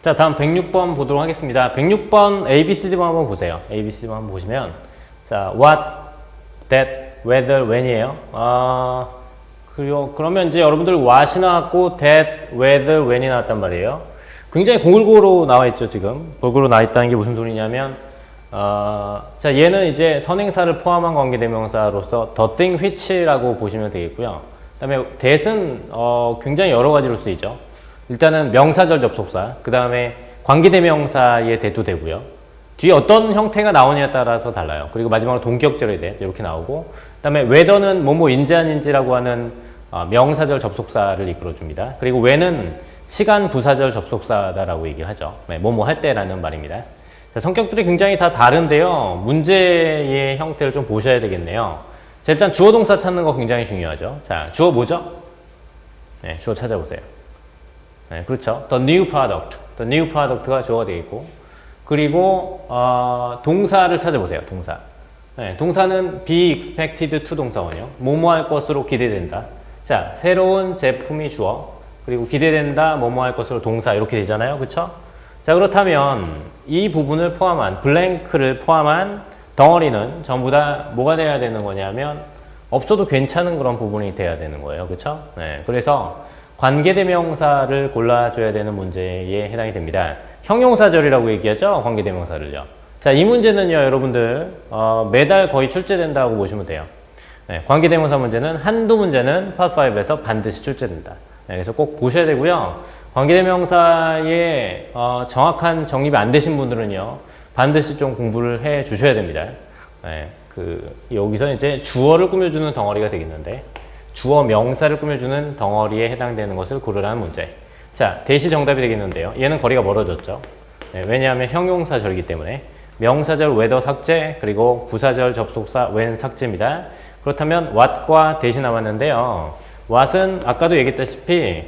자, 다음 106번 보도록 하겠습니다. 106번 ABCD만 한번 보세요. ABCD만 한번 보시면 자, what, that, whether, when이에요. 아, 그리고 그러면 이제 여러분들 what이 나왔고 that, whether, when이 나왔단 말이에요. 굉장히 골고루 나와 있죠, 지금. 골고루 나와 있다는 게 무슨 소리냐면 어, 자, 얘는 이제 선행사를 포함한 관계대명사로서 the thing which라고 보시면 되겠고요. 그다음에 that은 어, 굉장히 여러 가지로 쓰이죠. 일단은 명사절 접속사, 그 다음에 관계대명사에 대도 되고요. 뒤에 어떤 형태가 나오냐에 따라서 달라요. 그리고 마지막으로 동격절에 대해 이렇게 나오고, 그 다음에 whether는 뭐뭐인지 아닌지라고 하는 어, 명사절 접속사를 이끌어줍니다. 그리고 when은 시간 부사절 접속사다라고 얘기를 하죠. 네, 뭐뭐 할 때라는 말입니다. 자, 성격들이 굉장히 다 다른데요. 문제의 형태를 좀 보셔야 되겠네요. 자, 일단 주어 동사 찾는 거 굉장히 중요하죠. 자, 주어 뭐죠? 네, 주어 찾아보세요. 네, 그렇죠. The new product. The new product가 주어가 되어 있고, 그리고 어, 동사를 찾아보세요. 동사. 네, 동사는 be expected to 동사원이요. 뭐뭐 할 것으로 기대된다. 자, 새로운 제품이 주어. 그리고 기대된다. 뭐뭐 할 것으로 동사 이렇게 되잖아요. 그렇죠? 자, 그렇다면 이 부분을 포함한 블랭크를 포함한 덩어리는 전부 다 뭐가 돼야 되는 거냐면 없어도 괜찮은 그런 부분이 돼야 되는 거예요. 그렇죠? 네. 그래서 관계대명사를 골라줘야 되는 문제에 해당이 됩니다. 형용사절이라고 얘기하죠? 관계대명사를요. 자, 이 문제는요, 여러분들, 어, 매달 거의 출제된다고 보시면 돼요. 네, 관계대명사 문제는 한두 문제는 파5에서 반드시 출제된다. 네, 그래서 꼭 보셔야 되고요. 관계대명사의 어, 정확한 정립이 안 되신 분들은요, 반드시 좀 공부를 해 주셔야 됩니다. 네, 그, 여기서 이제 주어를 꾸며주는 덩어리가 되겠는데, 주어 명사를 꾸며주는 덩어리에 해당되는 것을 고르라는 문제. 자, 대시 정답이 되겠는데요. 얘는 거리가 멀어졌죠. 네, 왜냐하면 형용사절이기 때문에 명사절 whether 삭제 그리고 부사절 접속사 when 삭제입니다. 그렇다면 what과 대시 남았는데요. what은 아까도 얘기했다시피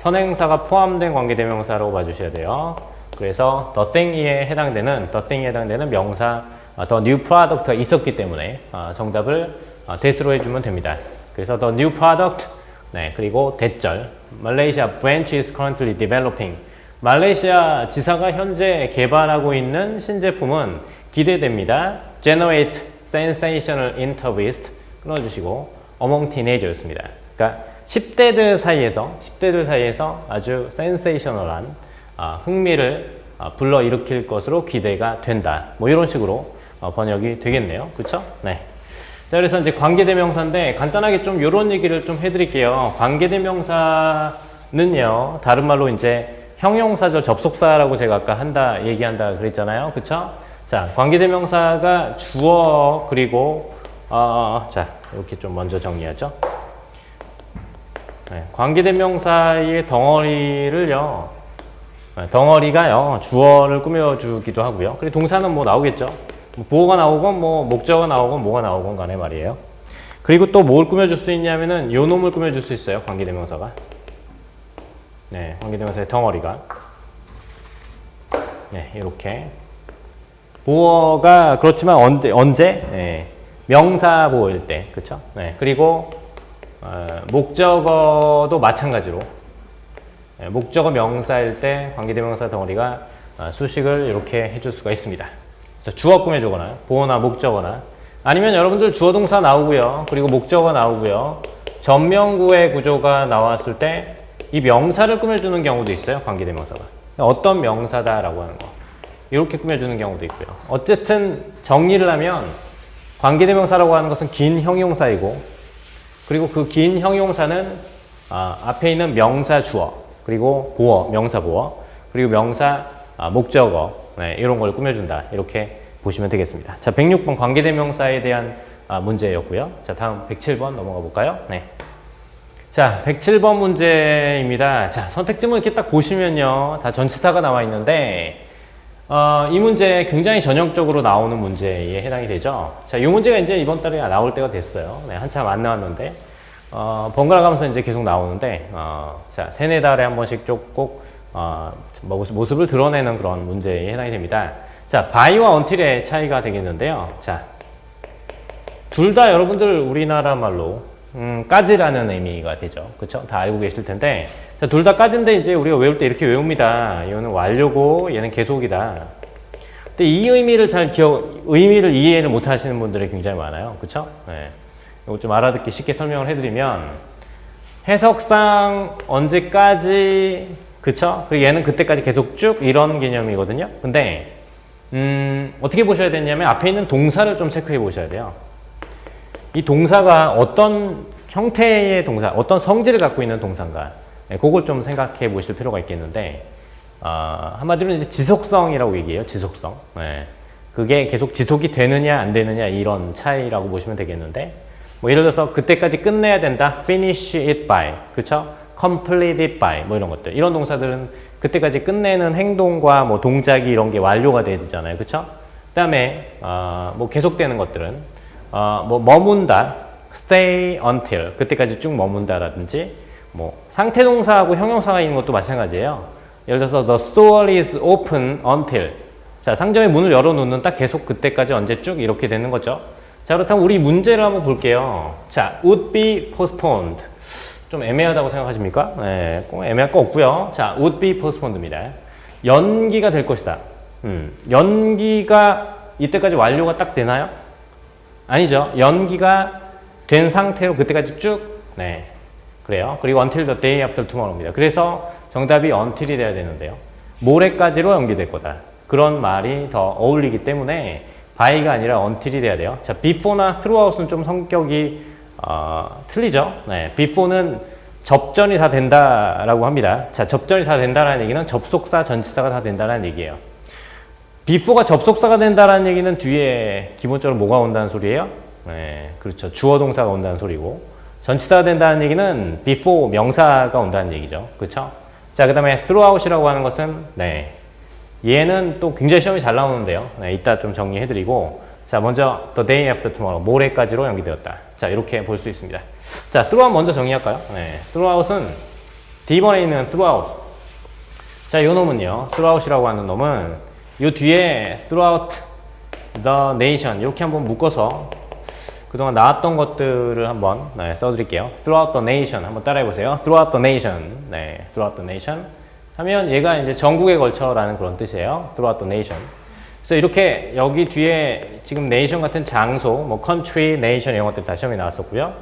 선행사가 포함된 관계대명사라고 봐주셔야 돼요. 그래서 the thing에 해당되는 the thing에 해당되는 명사 어, the new product가 있었기 때문에 어, 정답을 어, 대수로 해주면 됩니다. 그래서 the new product 네 그리고 대절 Malaysia branch is currently developing 말레이시아 지사가 현재 개발하고 있는 신제품은 기대됩니다. generate sensational interest 끊어주시고 among teenagers입니다. 그러니까 10대들 사이에서 10대들 사이에서 아주 센세이셔널한 아, 흥미를 아, 불러일으킬 것으로 기대가 된다. 뭐 이런 식으로 어, 번역이 되겠네요. 그렇죠? 네. 자, 그래서 이제 관계대명사인데 간단하게 좀 이런 얘기를 좀 해드릴게요. 관계대명사는요, 다른 말로 이제 형용사절 접속사라고 제가 아까 한다, 얘기한다 그랬잖아요. 그쵸? 자, 관계대명사가 주어, 그리고, 어, 자, 이렇게 좀 먼저 정리하죠. 네, 관계대명사의 덩어리를요, 네, 덩어리가요, 주어를 꾸며주기도 하고요. 그리고 동사는 뭐 나오겠죠. 뭐 보어가 나오건 뭐 목적어가 나오건 뭐가 나오건 간에 말이에요. 그리고 또 뭘 꾸며줄 수 있냐면은 요 놈을 꾸며줄 수 있어요. 관계대명사가. 네, 관계대명사의 덩어리가. 네, 이렇게. 보어가 그렇지만 언제, 언제? 네, 명사 보어일 때. 그쵸? 네, 그리고, 어, 목적어도 마찬가지로. 네, 목적어 명사일 때 관계대명사 덩어리가 어, 수식을 이렇게 해줄 수가 있습니다. 주어 꾸며주거나, 보어나 목적어나, 아니면 여러분들 주어 동사 나오고요. 그리고 목적어 나오고요. 전명구의 구조가 나왔을 때 이 명사를 꾸며주는 경우도 있어요. 관계대명사가. 어떤 명사다라고 하는 거. 이렇게 꾸며주는 경우도 있고요. 어쨌든 정리를 하면 관계대명사라고 하는 것은 긴 형용사이고 그리고 그 긴 형용사는 아, 앞에 있는 명사 주어 그리고 보어 명사 보어 그리고 명사 아, 목적어 네, 이런 걸 꾸며준다 이렇게 보시면 되겠습니다. 자 106번 관계대명사에 대한 아, 문제였고요. 자 다음 107번 넘어가 볼까요? 네. 자, 107번 문제입니다. 자, 선택지문 이렇게 딱 보시면요. 다 전치사가 나와 있는데, 어, 이 문제 굉장히 전형적으로 나오는 문제에 해당이 되죠. 자, 이 문제가 이제 이번 달에 나올 때가 됐어요. 네, 한참 안 나왔는데, 어, 번갈아 가면서 이제 계속 나오는데, 어, 자, 세네 달에 한 번씩 좀 꼭, 어, 모습, 모습을 드러내는 그런 문제에 해당이 됩니다. 자, 바이와 언틸의 차이가 되겠는데요. 자, 둘 다 여러분들 우리나라 말로 음, 까지라는 의미가 되죠. 그쵸? 다 알고 계실 텐데. 자, 둘 다 까지인데 이제 우리가 외울 때 이렇게 외웁니다. 이거는 완료고 얘는 계속이다. 근데 이 의미를 잘 기억, 의미를 이해를 못 하시는 분들이 굉장히 많아요. 그쵸? 네. 이거 좀 알아듣기 쉽게 설명을 해드리면 해석상 언제까지 그쵸? 그리고 얘는 그때까지 계속 쭉 이런 개념이거든요. 근데 음, 어떻게 보셔야 되냐면 앞에 있는 동사를 좀 체크해 보셔야 돼요. 이 동사가 어떤 형태의 동사, 어떤 성질을 갖고 있는 동사인가, 네, 그걸 좀 생각해 보실 필요가 있겠는데, 아, 한마디로 이제 지속성이라고 얘기해요. 지속성. 네. 그게 계속 지속이 되느냐 안 되느냐 이런 차이라고 보시면 되겠는데, 뭐 예를 들어서 그때까지 끝내야 된다, finish it by, 그쵸? Complete it by, 뭐 이런 것들. 이런 동사들은 그때까지 끝내는 행동과 뭐 동작이 이런 게 완료가 돼야 되잖아요, 그쵸? 그 다음에 어, 뭐 계속되는 것들은 어, 뭐 머문다, stay until 그때까지 쭉 머문다라든지 뭐 상태 동사하고 형용사가 있는 것도 마찬가지예요. 예를 들어서 the store is open until 자 상점의 문을 열어놓는 딱 계속 그때까지 언제 쭉 이렇게 되는 거죠. 자 그렇다면 우리 문제를 한번 볼게요. 자 would be postponed 좀 애매하다고 생각하십니까? 네, 꼭 애매할 거 없고요. 자 would be postponed입니다. 연기가 될 것이다. 음, 연기가 이때까지 완료가 딱 되나요? 아니죠. 연기가 된 상태로 그때까지 쭉, 네. 그래요. 그리고 until the day after tomorrow입니다. 그래서 정답이 until이 돼야 되는데요. 모레까지로 연기될 거다. 그런 말이 더 어울리기 때문에 by가 아니라 until이 돼야 돼요. 자, before나 throughout은 좀 성격이 어, 틀리죠. 네. before는 접전이 다 된다라고 합니다. 자, 접전이 다 된다라는 얘기는 접속사, 전치사가 다 된다라는 얘기예요. before가 접속사가 된다라는 얘기는 뒤에 기본적으로 뭐가 온다는 소리예요? 네, 그렇죠. 주어 동사가 온다는 소리고 전치사가 된다는 얘기는 before 명사가 온다는 얘기죠. 그렇죠? 자, 그다음에 throughout이라고 하는 것은 네. 얘는 또 굉장히 시험이 잘 나오는데요. 네, 이따 좀 정리해 드리고 자, 먼저 the day after tomorrow 모레까지로 연기되었다. 자, 이렇게 볼 수 있습니다. 자, throughout 먼저 정리할까요? 네. throughout은 D번에 있는 throughout. 자, 이 놈은요. throughout이라고 하는 놈은 이 뒤에 throughout the nation 이렇게 한번 묶어서 그동안 나왔던 것들을 한번 네, 써드릴게요. throughout the nation 한번 따라해 보세요. throughout the nation. 네, throughout the nation. 하면 얘가 이제 전국에 걸쳐라는 그런 뜻이에요. throughout the nation. 그래서 이렇게 여기 뒤에 지금 nation 같은 장소, 뭐 country, 이런 것들 다 시험에 나왔었고요.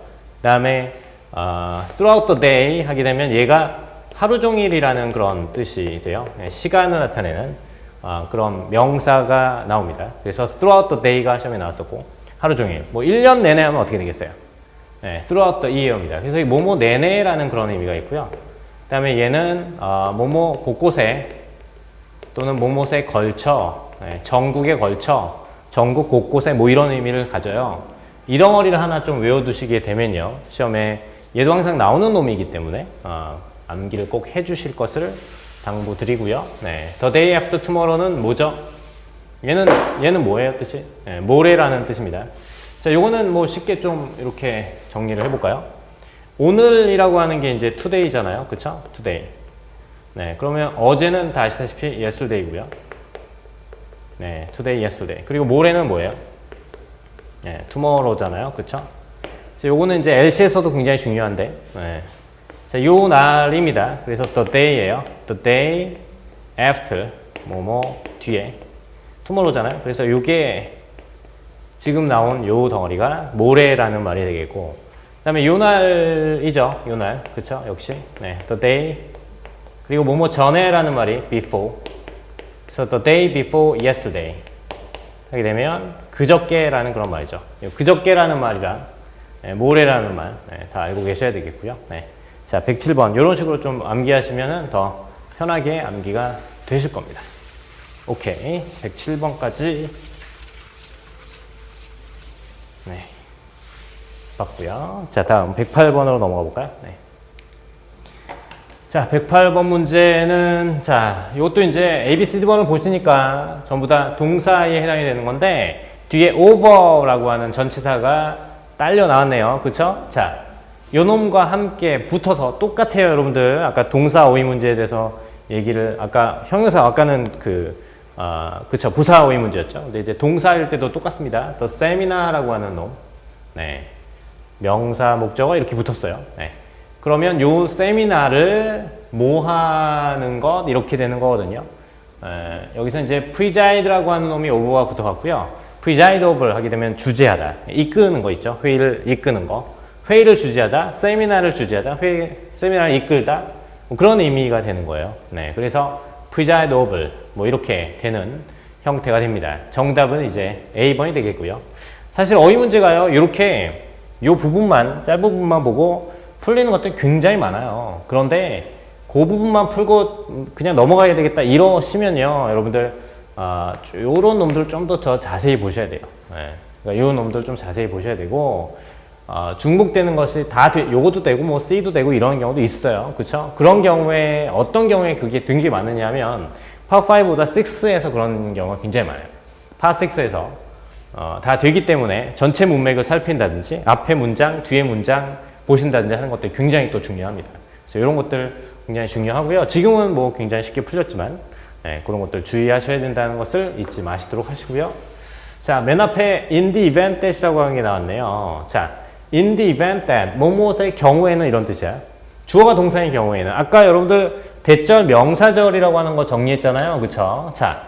그 다음에 어, throughout the day 하게 되면 얘가 하루 종일이라는 그런 뜻이 돼요. 네, 시간을 나타내는 아, 그런 명사가 나옵니다. 그래서 throughout the day가 시험에 나왔었고 하루 종일 뭐 1년 내내 하면 어떻게 되겠어요? 네, throughout the year입니다. 그래서 이 뭐뭐 내내라는 그런 의미가 있고요. 그 다음에 얘는 어, 뭐뭐 곳곳에 또는 뭐뭐에 걸쳐 네, 전국에 걸쳐 전국 곳곳에 뭐 이런 의미를 가져요. 이 덩어리를 하나 좀 외워두시게 되면요. 시험에 얘도 항상 나오는 놈이기 때문에 어, 암기를 꼭 해주실 것을 당부드리고요. 네. The day after tomorrow는 뭐죠? 얘는 얘는 뭐예요, 뜻이? 네, 모레라는 뜻입니다. 자, 요거는 뭐 쉽게 좀 이렇게 정리를 해볼까요? 오늘이라고 하는 게 이제 today잖아요, 그쵸? today. 네, 그러면 어제는 다 아시다시피 yesterday고요. 네, today, yesterday. 그리고 모레는 뭐예요? 네, tomorrow잖아요, 그쵸? 자, 요거는 이제 else에서도 굉장히 중요한데, 네. 자, 요 날입니다. 그래서 the day예요. the day after 뭐뭐 뒤에 tomorrow잖아요. 그래서 요게 지금 나온 요 덩어리가 모레라는 말이 되겠고 그 다음에 요 날이죠. 요 날. 그쵸 역시. 네. the day 그리고 뭐뭐 전에라는 말이 before. 그래서 the day before yesterday. 하게 되면 그저께라는 그런 말이죠. 요 그저께라는 말이랑 네, 모레라는 말, 네, 다 알고 계셔야 되겠고요. 네. 자, 107번. 이런 식으로 좀 암기하시면 더 편하게 암기가 되실 겁니다. 오케이. 107번까지. 네. 봤고요. 자, 다음 108번으로 넘어가 볼까요? 네. 자, 108번 문제는, 자, 이것도 이제 ABCD번을 보시니까 전부 다 동사에 해당이 되는 건데, 뒤에 over라고 하는 전치사가 딸려 나왔네요. 그쵸? 자, 요 놈과 함께 붙어서 똑같아요, 여러분들. 아까 동사 어휘 문제에 대해서 얘기를, 아까 형용사, 아까는 그, 아, 그쵸, 부사 어휘 문제였죠. 근데 이제 동사일 때도 똑같습니다. The seminar라고 하는 놈. 네. 명사, 목적어 이렇게 붙었어요. 네. 그러면 요 세미나를 뭐 하는 것 이렇게 되는 거거든요. 에, 여기서 이제 preside라고 하는 놈이 over가 붙어갖고요. preside over 하게 되면 주재하다, 이끄는 거 있죠. 회의를 이끄는 거. 회의를 주재하다, 세미나를 주재하다, 회의, 세미나를 이끌다 뭐 그런 의미가 되는 거예요. 네, 그래서 preside over 뭐 이렇게 되는 형태가 됩니다. 정답은 이제 A번이 되겠고요. 사실 어휘 문제가요. 이렇게 요 부분만 짧은 부분만 보고 풀리는 것들이 굉장히 많아요. 그런데 그 부분만 풀고 그냥 넘어가야 되겠다 이러시면요, 여러분들 아, 요런 놈들 좀 더 더 자세히 보셔야 돼요. 네. 그러니까 요 놈들 좀 자세히 보셔야 되고 아, 중복되는 것이 다 돼, 요것도 되고 뭐 C도 되고 이런 경우도 있어요. 그렇죠? 그런 경우에 어떤 경우에 그게 된 게 많으냐면 파5보다 6에서 그런 경우가 굉장히 많아요. 파6에서 어, 다 되기 때문에 전체 문맥을 살핀다든지 앞에 문장, 뒤에 문장 보신다든지 하는 것들이 굉장히 또 중요합니다. 그래서 이런 것들 굉장히 중요하고요. 지금은 뭐 굉장히 쉽게 풀렸지만 네, 그런 것들 주의하셔야 된다는 것을 잊지 마시도록 하시고요. 자, 맨 앞에 in the that이라고 하는 게 나왔네요. 자, in the that 뭐뭐의 경우에는 이런 뜻이야. 주어가 동사인 경우에는 아까 여러분들 대절 명사절이라고 하는 거 정리했잖아요. 그쵸? 자,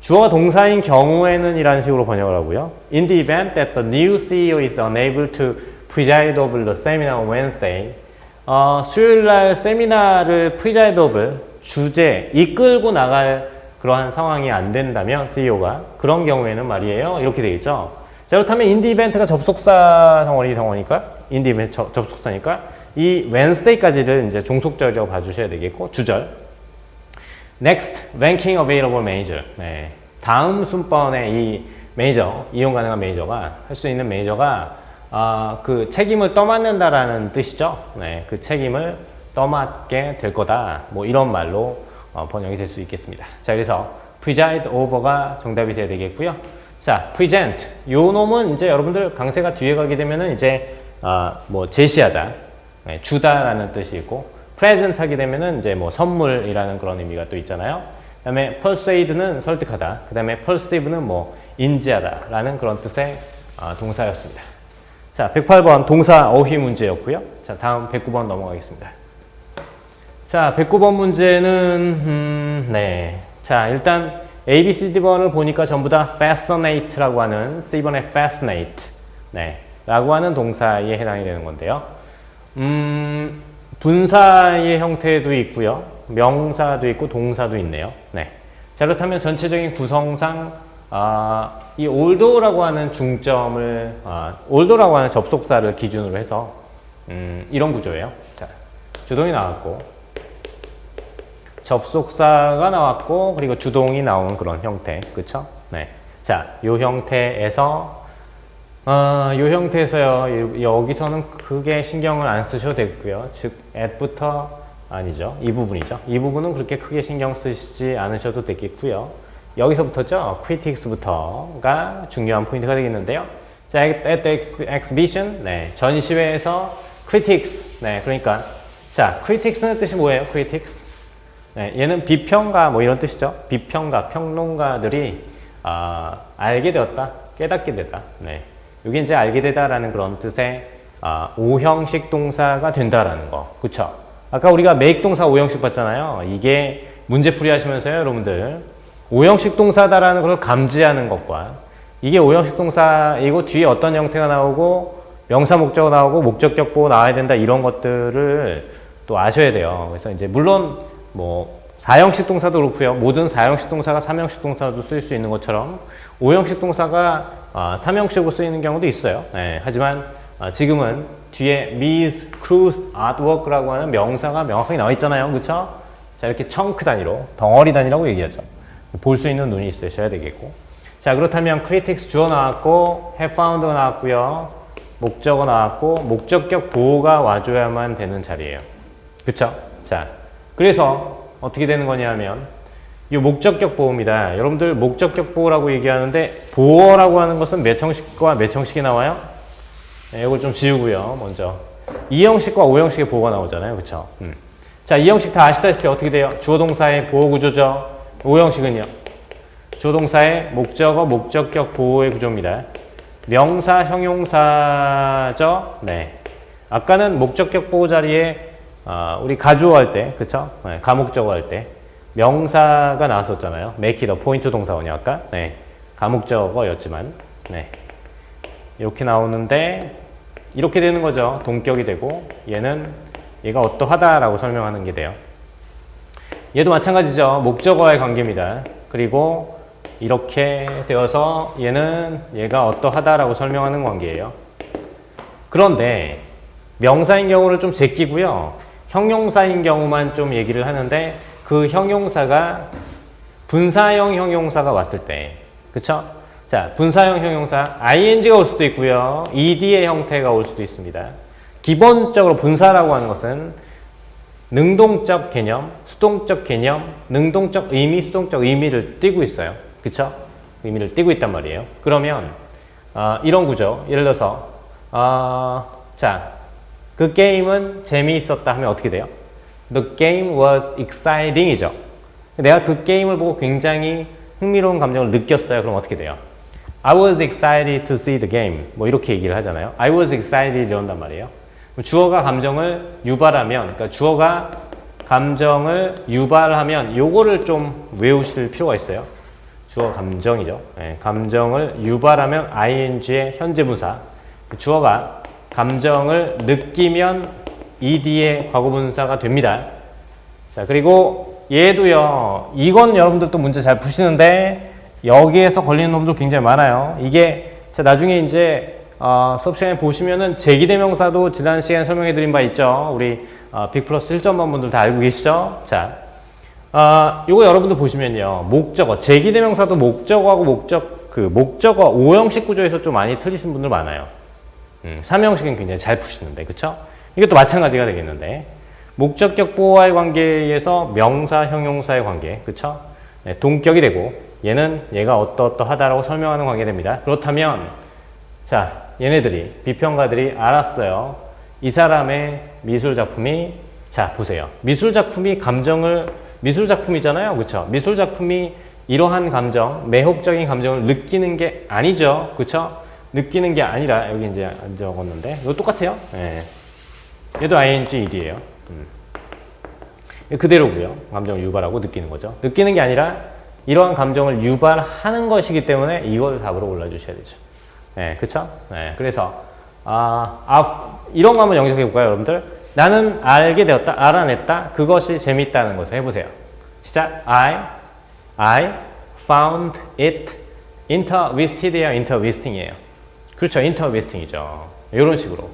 주어가 동사인 경우에는 이라는 식으로 번역을 하고요. In the event that the new CEO is unable to seminar on Wednesday, 어, 수요일 날 세미나를 over, 주제, 이끌고 나갈 그러한 상황이 안 된다면 CEO가 그런 경우에는 말이에요. 이렇게 되겠죠. 자, 그렇다면 the event가 접속사 성원이니까 in the event 저- 접속사니까 이 Wednesday까지를 이제 종속절이라고 봐주셔야 되겠고 주절 Next, ranking available manager. 네. 다음 순번에 이 매니저, 이용 가능한 매니저가 할 수 있는 매니저가 아, 그 책임을 떠맡는다라는 뜻이죠. 네, 그 책임을 떠맡게 될 거다. 뭐 이런 말로 어, 번역이 될 수 있겠습니다. 자, 그래서 preside over가 정답이 돼야 되겠고요. 자, present. 요 놈은 이제 여러분들 강세가 뒤에 가게 되면은 이제 아, 뭐 제시하다, 네, 주다라는 뜻이 있고 present 하게 되면은 이제 뭐 선물이라는 그런 의미가 또 있잖아요. 그다음에 persuade는 설득하다. 그다음에 perceive는 뭐 인지하다라는 그런 뜻의 아, 동사였습니다. 자, 108번 동사 어휘 문제였고요. 자, 다음 109번 넘어가겠습니다. 자, 109번 문제는 음, 네. 자, 일단 A, B, C, D번을 보니까 전부 다 fascinate라고 하는 C번의 fascinate 네. 라고 하는 동사에 해당이 되는 건데요. 음, 분사의 형태도 있고요. 명사도 있고 동사도 있네요. 네. 자, 그렇다면 전체적인 구성상 아, 이 올도라고 하는 중점을 아, 올도라고 하는 접속사를 기준으로 해서 음, 이런 구조예요. 자, 주동이 나왔고 접속사가 나왔고 그리고 주동이 나오는 그런 형태, 그렇죠? 네. 자, 요 형태에서 어, 요 형태에서요. 이- 여기서는 크게 신경을 안 쓰셔도 되고요. 즉, at부터 아니죠. 이 부분이죠. 이 부분은 그렇게 크게 신경 쓰시지 않으셔도 되겠고요. 여기서부터죠. critics부터가 중요한 포인트가 되겠는데요. 자, at the ex- exhibition, 네, 전시회에서 critics, 네, 그러니까 자, critics는 뜻이 뭐예요? critics. 네, 얘는 비평가 뭐 이런 뜻이죠. 비평가, 평론가들이 아, 알게 되었다, 깨닫게 되다. 네, 이게 이제 알게 되다라는 그런 뜻의 아, 오형식 동사가 된다라는 거, 그렇죠? 아까 우리가 make 동사 오형식 봤잖아요. 이게 문제풀이 하시면서요, 여러분들 오형식 동사다라는 걸 감지하는 것과 이게 오형식 동사이고 뒤에 어떤 형태가 나오고 명사 목적어 나오고 목적격 보고 나와야 된다 이런 것들을 또 아셔야 돼요. 그래서 이제 물론 뭐 사형식 동사도 그렇고요. 모든 사형식 동사가 삼형식 동사도 쓸수 있는 것처럼 오형식 동사가 아, 삼형식으로 쓰이는 경우도 있어요. 네, 하지만 아, 지금은 뒤에 Miss Cruz Artwork라고 하는 명사가 명확하게 나와 있잖아요. 그렇죠? 자 이렇게 청크 단위로 덩어리 단위라고 얘기하죠. 볼 수 있는 눈이 있으셔야 되겠고. 자 그렇다면 critics 주어 나왔고 have found가 나왔고요. 목적어 나왔고 목적격 보호가 와줘야만 되는 자리예요. 그쵸? 자, 그래서 어떻게 되는 거냐면 이 목적격 보호입니다. 여러분들 목적격 보호라고 얘기하는데 보호라고 하는 것은 몇 형식과 몇 형식이 나와요? 네, 이걸 좀 지우고요. 먼저 이 형식과 오 형식의 보호가 나오잖아요. 그쵸? 음. 자, 이 형식 다 아시다시피 어떻게 돼요? 주어 동사의 보호 구조죠. 오 형식은요. 주어 동사의 목적어 목적격 보호의 구조입니다. 명사, 형용사죠. 네. 아까는 목적격 보호 자리에 아, 우리 가주어 할 때, 그쵸? 네, 가목적어 할 때 명사가 나왔었잖아요. make it a point 동사원이 아까. 네. 가목적어였지만, 네. 이렇게 나오는데 이렇게 되는 거죠. 동격이 되고 얘는 얘가 어떠하다라고 설명하는 게 돼요. 얘도 마찬가지죠. 목적어와의 관계입니다. 그리고 이렇게 되어서 얘는 얘가 어떠하다라고 설명하는 관계예요. 그런데 명사인 경우를 좀 제끼고요. 형용사인 경우만 좀 얘기를 하는데 그 형용사가 분사형 형용사가 왔을 때 그쵸? 자, 분사형 형용사 ing가 올 수도 있고요. ed의 형태가 올 수도 있습니다. 기본적으로 분사라고 하는 것은 능동적 개념, 수동적 개념, 능동적 의미, 수동적 의미를 띠고 있어요. 그쵸? 의미를 띠고 있단 말이에요. 그러면 어, 이런 구조, 예를 들어서 어, 자, 그 게임은 재미있었다 하면 어떻게 돼요? The game was exciting이죠. 내가 그 게임을 보고 굉장히 흥미로운 감정을 느꼈어요. 그럼 어떻게 돼요? I was excited to see the game. 뭐 이렇게 얘기를 하잖아요. I was excited 이런단 말이에요. 주어가 감정을 유발하면, 그러니까 주어가 감정을 유발하면 요거를 좀 외우실 필요가 있어요. 주어 감정이죠. 네, 감정을 유발하면 ing의 현재 분사. 주어가 감정을 느끼면 ed의 과거 분사가 됩니다. 자, 그리고 얘도요. 이건 여러분들도 문제 잘 푸시는데 여기에서 걸리는 놈도 굉장히 많아요. 이게 자, 나중에 이제 어, 수업 시간에 보시면은 제기대명사도 지난 시간에 설명해 드린 바 있죠. 우리 어, 빅 플러스 1점반 분들 다 알고 계시죠? 자, 어, 요거 여러분들 보시면요. 목적어, 제기대명사도 목적어하고 목적, 그 목적어 오형식 구조에서 좀 많이 틀리신 분들 많아요. 음, 3형식은 굉장히 잘 푸시는데, 그쵸? 이것도 마찬가지가 되겠는데. 목적격 보호와의 관계에서 명사, 형용사의 관계, 그쵸? 네, 동격이 되고, 얘는 얘가 어떠어떠하다라고 설명하는 관계 됩니다. 그렇다면, 자, 얘네들이, 비평가들이 알았어요. 이 사람의 미술 작품이, 자, 보세요. 미술 작품이 감정을, 미술 작품이잖아요. 그쵸? 미술 작품이 이러한 감정, 매혹적인 감정을 느끼는 게 아니죠. 그쵸? 느끼는 게 아니라, 여기 이제 안 적었는데, 이거 똑같아요. 예. 얘도 ing, ed예요. 음. 그대로고요. 감정을 유발하고 느끼는 거죠. 느끼는 게 아니라 이러한 감정을 유발하는 것이기 때문에 이걸 답으로 올려주셔야 되죠. 네, 그쵸? 네, 그래서, 아, 아, 이런 거 한번 영작해 볼까요, 여러분들? 나는 알게 되었다, 알아냈다, 그것이 재밌다는 것을 해보세요. 시작. I, I found it interested이에요, interesting이에요. 그렇죠, interesting이죠. 이런 식으로.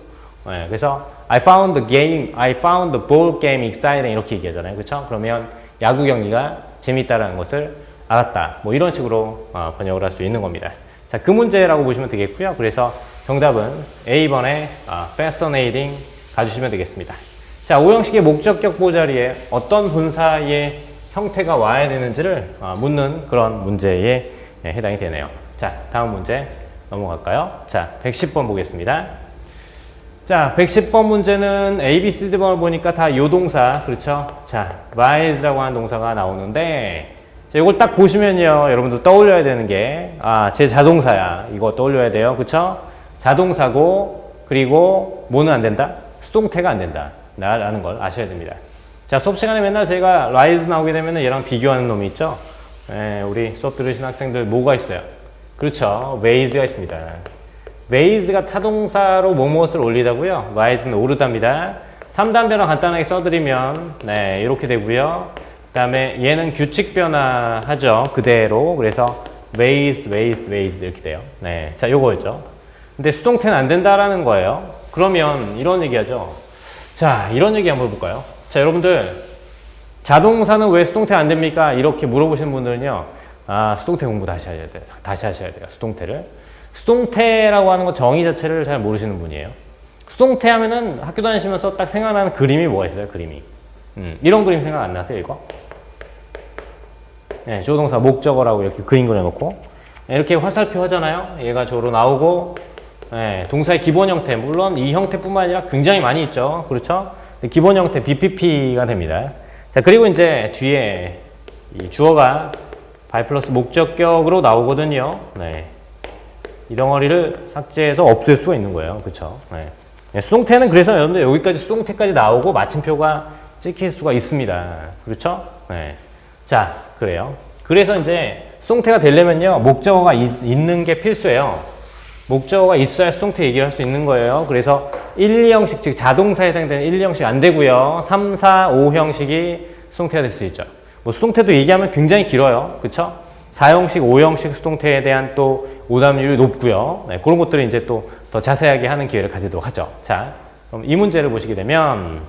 네, 그래서 I found the game, I found the ball game exciting 이렇게 얘기하잖아요. 그렇죠? 그러면 야구 경기가 재밌다라는 것을 알았다. 뭐 이런 식으로 어, 번역을 할 수 있는 겁니다. 자, 그 문제라고 보시면 되겠고요. 그래서 정답은 A번에 어, fascinating 가주시면 되겠습니다. 자, 오형식의 목적격 보자리에 어떤 분사의 형태가 와야 되는지를 어, 묻는 그런 문제에 예, 해당이 되네요. 자, 다음 문제 넘어갈까요? 자, 110번 보겠습니다. 자, 110번 문제는 A, B, C, D번을 보니까 다 요 동사, 그렇죠? 자, rise라고 하는 동사가 나오는데, 자, 이걸 딱 보시면요, 여러분들 떠올려야 되는 게, 아, 제 자동사야. 이거 떠올려야 돼요. 그쵸? 자동사고, 그리고 뭐는 안 된다? 수동태가 안 된다. 라는 걸 아셔야 됩니다. 자, 수업 시간에 맨날 제가 rise 나오게 되면 얘랑 비교하는 놈이 있죠? 예, 우리 수업 들으신 학생들 뭐가 있어요? 그렇죠. raise가 있습니다. raise가 타동사로 뭐뭇을 올리다고요. rise는 오르답니다. 3단 변화 간단하게 써드리면 네 이렇게 되고요. 그 다음에 얘는 규칙 변화하죠. 그대로. 그래서 raise, raise, raise 이렇게 돼요. 네, 자 요거였죠. 근데 수동태는 안 된다라는 거예요. 그러면 이런 얘기 하죠. 자 이런 얘기 한번 해볼까요? 자 여러분들 자동사는 왜 수동태 안 됩니까? 이렇게 물어보시는 분들은요. 아 수동태 공부 다시 하셔야 돼요. 다시 하셔야 돼요. 수동태를. 수동태라고 하는 거 정의 자체를 잘 모르시는 분이에요. 수동태 하면은 학교 다니시면서 딱 생각나는 그림이 뭐가 있어요? 그림이. 음, 이런 그림 생각 안 나세요, 이거? 네, 주어 동사 목적어라고 이렇게 그림 그려놓고 이렇게 화살표 하잖아요. 얘가 주어로 나오고 네, 동사의 기본 형태 물론 이 형태뿐만 아니라 굉장히 많이 있죠. 그렇죠? 기본 형태 BPP가 됩니다. 자 그리고 이제 뒤에 이 주어가 by 플러스 목적격으로 나오거든요. 네. 이 덩어리를 삭제해서 없앨 수가 있는 거예요. 그쵸? 네. 네, 수동태는 그래서 여러분들 여기까지 수동태까지 나오고 마침표가 찍힐 수가 있습니다. 그렇죠? 네. 자, 그래요. 그래서 이제 수동태가 되려면요, 목적어가 있, 있는 게 필수예요. 목적어가 있어야 수동태 얘기를 할 수 있는 거예요. 그래서 1, 2형식, 즉 자동사에 해당되는 1, 2형식 안 되고요. 3, 4, 5형식이 수동태가 될 수 있죠. 뭐 수동태도 얘기하면 굉장히 길어요. 그쵸? 4형식, 5형식 수동태에 대한 또 오답률이 높고요. 네, 그런 것들을 이제 또 더 자세하게 하는 기회를 가지도록 하죠. 자, 그럼 이 문제를 보시게 되면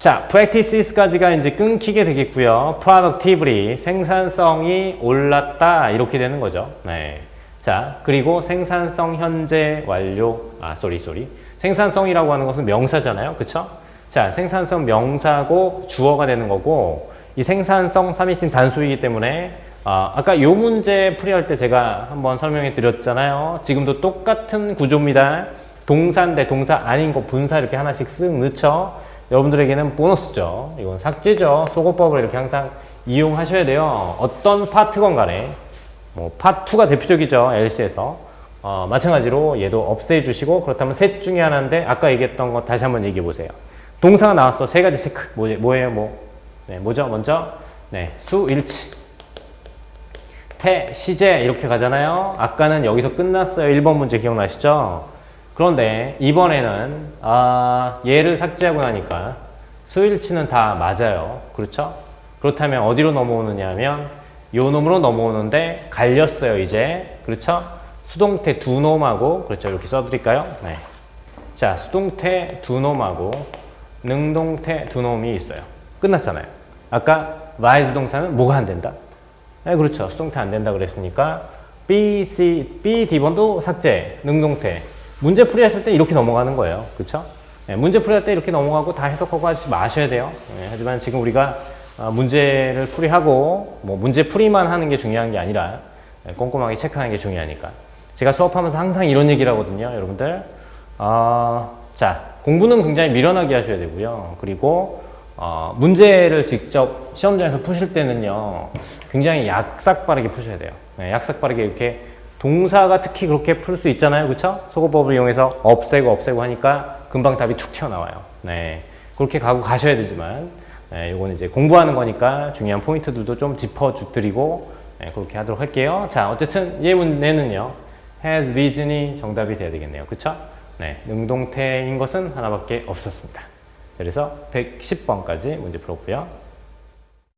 자, practices까지가 이제 끊기게 되겠고요. productively 생산성이 올랐다 이렇게 되는 거죠. 네. 자, 그리고 생산성 현재 완료 아, 쏘리 쏘리. 생산성이라고 하는 것은 명사잖아요. 그쵸 자, 생산성 명사고 주어가 되는 거고 이 생산성 3인칭 단수이기 때문에 아, 아까 요 문제 풀이할 때 제가 한번 설명해 드렸잖아요. 지금도 똑같은 구조입니다. 동사인데 동사 아닌 거 분사 이렇게 하나씩 쓱 넣죠. 여러분들에게는 보너스죠. 이건 삭제죠. 소거법을 이렇게 항상 이용하셔야 돼요. 어떤 파트건 간에 뭐 파트가 대표적이죠. LC에서 어, 마찬가지로 얘도 없애주시고 그렇다면 셋 중에 하나인데 아까 얘기했던 거 다시 한번 얘기해 보세요. 동사가 나왔어. 세 가지 체크. 뭐, 뭐예요? 뭐 네, 뭐죠? 먼저 네, 수일치 태, 시제 이렇게 가잖아요. 아까는 여기서 끝났어요. 1번 문제 기억나시죠? 그런데 이번에는 아, 얘를 삭제하고 나니까 수일치는 다 맞아요. 그렇죠? 그렇다면 어디로 넘어오느냐 하면 요 놈으로 넘어오는데 갈렸어요, 이제. 그렇죠? 수동태 두 놈하고 그렇죠. 이렇게 써드릴까요? 네. 자, 수동태 두 놈하고 능동태 두 놈이 있어요. 끝났잖아요. 아까 wise 동사는 뭐가 안 된다? 네, 그렇죠. 수동태 안 된다 그랬으니까 B, C, B, D번도 삭제, 능동태. 문제 풀이하실 때 이렇게 넘어가는 거예요. 그렇죠? 네, 문제 풀이할 때 이렇게 넘어가고 다 해석하고 하지 마셔야 돼요. 네, 하지만 지금 우리가 아, 문제를 풀이하고 뭐 문제 풀이만 하는 게 중요한 게 아니라 네, 꼼꼼하게 체크하는 게 중요하니까. 제가 수업하면서 항상 이런 얘기를 하거든요, 여러분들. 아, 자, 공부는 굉장히 미련하게 하셔야 되고요. 그리고 어, 문제를 직접 시험장에서 푸실 때는요, 굉장히 약삭 빠르게 푸셔야 돼요. 네, 약삭 빠르게 이렇게 동사가 특히 그렇게 풀 수 있잖아요. 그쵸? 소거법을 이용해서 없애고 없애고 하니까 금방 답이 툭 튀어나와요. 네. 그렇게 가고 가셔야 되지만, 네, 이건 이제 공부하는 거니까 중요한 포인트들도 좀 짚어드리고, 네, 그렇게 하도록 할게요. 자, 어쨌든 얘 문제는요, has vision이 정답이 돼야 되겠네요. 그쵸? 네. 능동태인 것은 하나밖에 없었습니다. 그래서 110번까지 문제 풀었고요.